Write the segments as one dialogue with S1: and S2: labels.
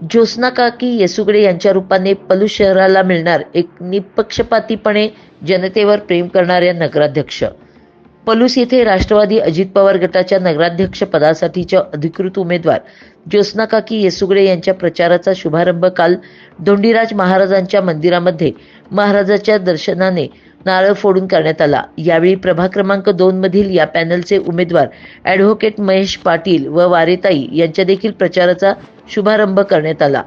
S1: ज्योत्स्ना काकी येसुगडे यांच्या रूपाने पलू शहराला मिळणार एक निपक्षपातीपणे जनतेवर प्रेम करणाऱ्या नगराध्यक्ष. पलूस येथे राष्ट्रवादी अजित पवार गटाच्या नगराध्यक्ष पदासाठीच्या अधिकृत उमेदवार. ज्योत्स्ना काकी येसुगडे यांच्या प्रचाराचा शुभारंभ काल धोंडीराज महाराजांच्या मंदिरामध्ये महाराजाच्या दर्शनाने नारळ फोडून करण्यात आला. यावेळी प्रभाग क्रमांक दोन मधील या पॅनलचे उमेदवार ॲडव्होकेट महेश पाटील व वारेताई यांच्या देखील प्रचाराचा शुभारंभ करण्यात आला.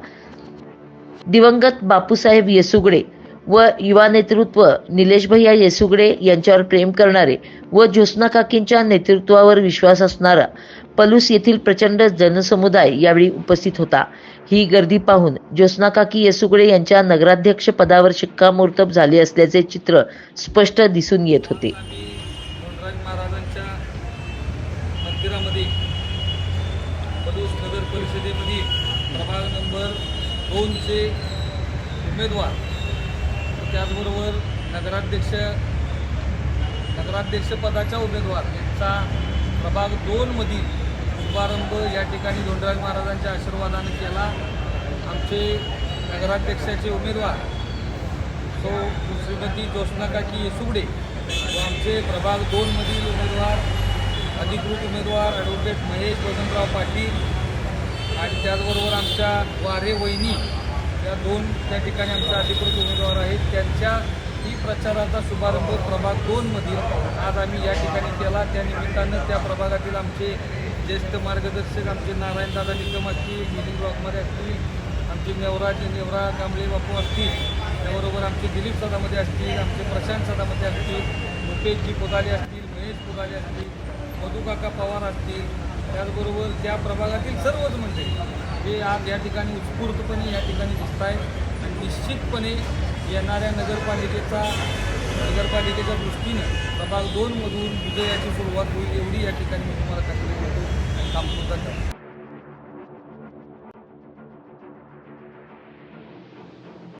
S1: दिवंगत बापूसाहेब येसुगडे व युवा नेतृत्व निलेश भैया येसुगडे यांच्यावर प्रेम करणारे व ज्योत्स्ना काकींच्या नेतृत्वावर विश्वास असणारा पलूस येथील प्रचंड जनसमुदाय यावेळी उपस्थित होता. ही गर्दी पाहून ज्योत्स्ना काकी येसुगडे यांच्या नगराध्यक्ष पदावर शिक्कामोर्तब झाले असल्याचे चित्र स्पष्ट दिसून येत होते.
S2: महाराजांच्या मंदिरामध्ये पलूस नगर परिषदेमध्ये प्रभाग नंबर दोनचे उमेदवार त्याचबरोबर नगराध्यक्ष नगराध्यक्षपदाच्या उमेदवार यांचा प्रभाग दोनमधील शुभारंभ या ठिकाणी धोंडराज महाराजांच्या आशीर्वादाने केला. आमचे नगराध्यक्षाचे उमेदवार सो श्रीमती ज्योत्नाकाकी येसुगडे व आमचे प्रभाग दोनमधील उमेदवार अधिकृत उमेदवार ॲडव्होकेट महेश वसंतराव पाटील आणि त्याचबरोबर आमच्या वारे वहिनी या दोन त्या ठिकाणी आमच्या अधिकृत उमेदवार आहेत. त्यांच्या ई प्रचाराचा शुभारंभ प्रभाग दोनमधील आज आम्ही या ठिकाणी केला. त्या निमित्तानं त्या प्रभागातील आमचे ज्येष्ठ मार्गदर्शक आमचे नारायणदादा निकम असतील मिलिंद वाघमारे असतील आमचे नेवराज नेवरा कांबळे बापू असतील त्याबरोबर आमचे दिलीप सदामध्ये असतील आमचे प्रशांत सदामध्ये असतील मुकेशजी पुगाले असतील महेश पुगाले असतील मधुकाका पवार असतील त्याचबरोबर त्या प्रभागातील सर्वच मंडळी हे आज या ठिकाणी उत्स्फूर्तपणे या ठिकाणी दिसत आहे आणि निश्चितपणे येणाऱ्या नगरपालिकेचा नगरपालिकेच्या दृष्टीनं प्रभाग दोनमधून विजयाची सुरुवात होईल एवढी या ठिकाणी मी तुम्हाला खात्री देतो आणि थांबतो धन्यवाद